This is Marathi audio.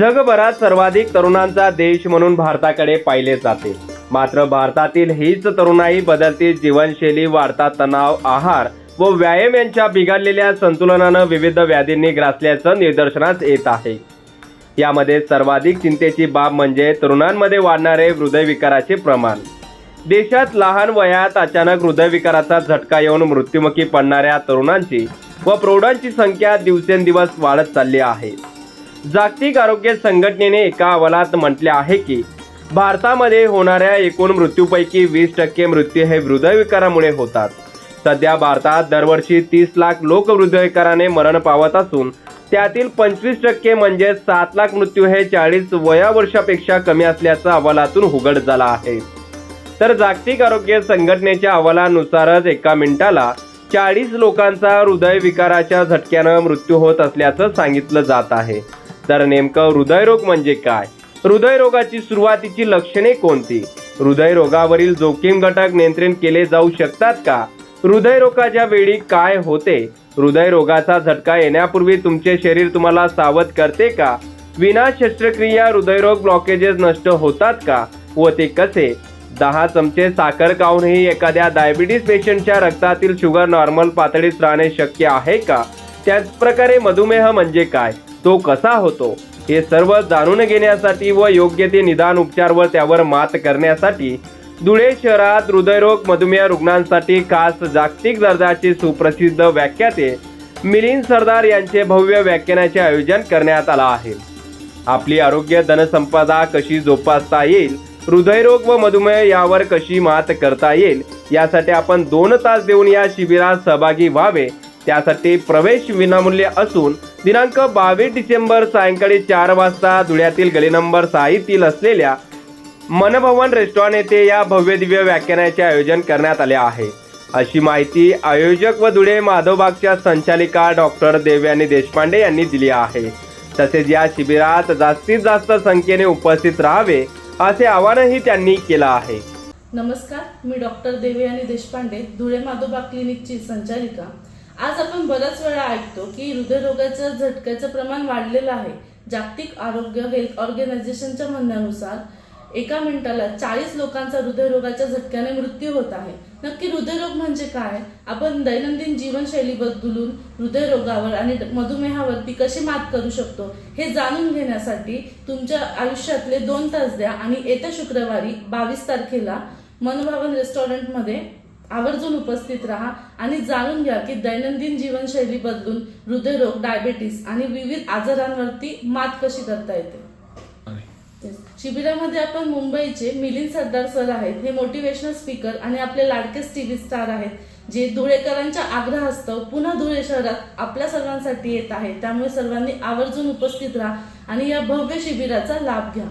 जगभरात सर्वाधिक तरुणांचा देश म्हणून भारताकडे पाहिले जाते. मात्र भारतातील हीच तरुणाई बदलती जीवनशैली वाढता तणाव आहार व व्यायाम यांच्या बिघडलेल्या संतुलनानं विविध व्याधींनी ग्रासल्याचं निदर्शनास येत आहे. यामध्ये सर्वाधिक चिंतेची बाब म्हणजे तरुणांमध्ये वाढणारे हृदयविकाराचे प्रमाण. देशात लहान वयात अचानक हृदयविकाराचा झटका येऊन मृत्युमुखी पडणाऱ्या तरुणांची व प्रौढांची संख्या दिवसेंदिवस वाढत चालली आहे. जागतिक आरोग्य संघटनेने एका अहवालात म्हटले आहे की भारतामध्ये होणाऱ्या एकूण मृत्यूपैकी वीस टक्के मृत्यू हे हृदयविकारामुळे होतात. सध्या भारतात दरवर्षी तीस लाख लोक हृदयविकाराने मरण पावत असून त्यातील पंचवीस टक्के म्हणजे सात लाख मृत्यू हे चाळीस वया वर्षापेक्षा कमी असल्याचा अहवालातून उघड झाला आहे. तर जागतिक आरोग्य संघटनेच्या अहवालानुसारच एका मिनिटाला चाळीस लोकांचा हृदयविकाराच्या झटक्यानं मृत्यू होत असल्याचं सांगितलं जात आहे. तर नेमकं हृदयरोग म्हणजे काय? हृदयरोगाची सुरुवातीची लक्षणे कोणती? हृदयरोगावरील जोखीम घटक नियंत्रित केले जाऊ शकतात का? हृदयरोगाच्या वेळी काय होते? हृदयरोगाचा झटका येण्यापूर्वी तुमचे शरीर तुम्हाला सावध करते का? विना शस्त्रक्रिया हृदयरोग ब्लॉकेजेस नष्ट होतात का? व ते कसे? दहा चमचे साखर खाऊनही एखाद्या डायबिटीस पेशंटच्या रक्तातील शुगर नॉर्मल पातळीत राहणे शक्य आहे का? त्याचप्रकारे मधुमेह म्हणजे काय? तो कसा होतो? हे सर्व जाणून घेण्यासाठी व योग्य ते निदान उपचार व त्यावर मात करण्यासाठी धुळे शहरात हृदयरोग मधुमेह रुग्णांसाठी खास जागतिक दर्जाचे सुप्रसिद्ध व्याख्याते मिलिंद सरदार यांचे भव्य व्याख्यानाचे आयोजन करण्यात आलं आहे. आपली आरोग्य धनसंपदा कशी जोपासता येईल? हृदयरोग व मधुमेह यावर कशी मात करता येईल? यासाठी आपण दोन तास देऊन या शिबिरात सहभागी व्हावे. त्यासाठी प्रवेश विनामूल्य असून दिनांक बावीस डिसेंबर सायंकाळी चार वाजता धुळ्यातील गली नंबर सहातील असलेल्या मनभवन रेस्टॉरंट येथे या भव्य दिव्य व्याख्यानाचे आयोजन करण्यात आले आहे. अशी माहिती आयोजक व धुळे माधवबागच्या संचालिका डॉक्टर देवयानी देशपांडे यांनी दिली आहे. तसेच या शिबिरात जास्तीत जास्त संख्येने उपस्थित राहावे असे आवाहनही त्यांनी केलं आहे. नमस्कार मी डॉक्टर देवयानी देशपांडे धुळे माधोबा क्लिनिकची संचालिका. आज आपण बऱ्याच वेळा ऐकतो की हृदयरोगाच्या झटक्याचं प्रमाण वाढलेलं आहे. जागतिक आरोग्य हेल्थ ऑर्गनायझेशनच्या म्हणण्यानुसार एका मिनिटाला चाळीस लोकांचा हृदयरोगाच्या झटक्याने मृत्यू होत आहे. नक्की हृदयरोग म्हणजे काय? आपण दैनंदिन जीवनशैली बदलून हृदयरोगावर आणि मधुमेहावरती कशी मात करू शकतो हे जाणून घेण्यासाठी तुमच्या आयुष्यातले दोन तास द्या आणि येत्या शुक्रवारी बावीस तारखेला मनभावन रेस्टॉरंटमध्ये आवर्जून उपस्थित राहा आणि जाणून घ्या की दैनंदिन जीवनशैली बदलून हृदयरोग डायबेटीस आणि विविध आजारांवरती मात कशी करता येते. शिबिरामध्ये आपण मुंबईचे मिलिंद सरदार सर आहेत. हे मोटिवेशनल स्पीकर आणि आपले लाडकेच टीव्ही स्टार आहेत जे धुळेकरांच्या आग्रहास्तव पुन्हा धुळे शहरात आपल्या सर्वांसाठी येत आहे त्यामुळे सर्वांनी आवर्जून उपस्थित राहा आणि या भव्य शिबिराचा लाभ घ्या.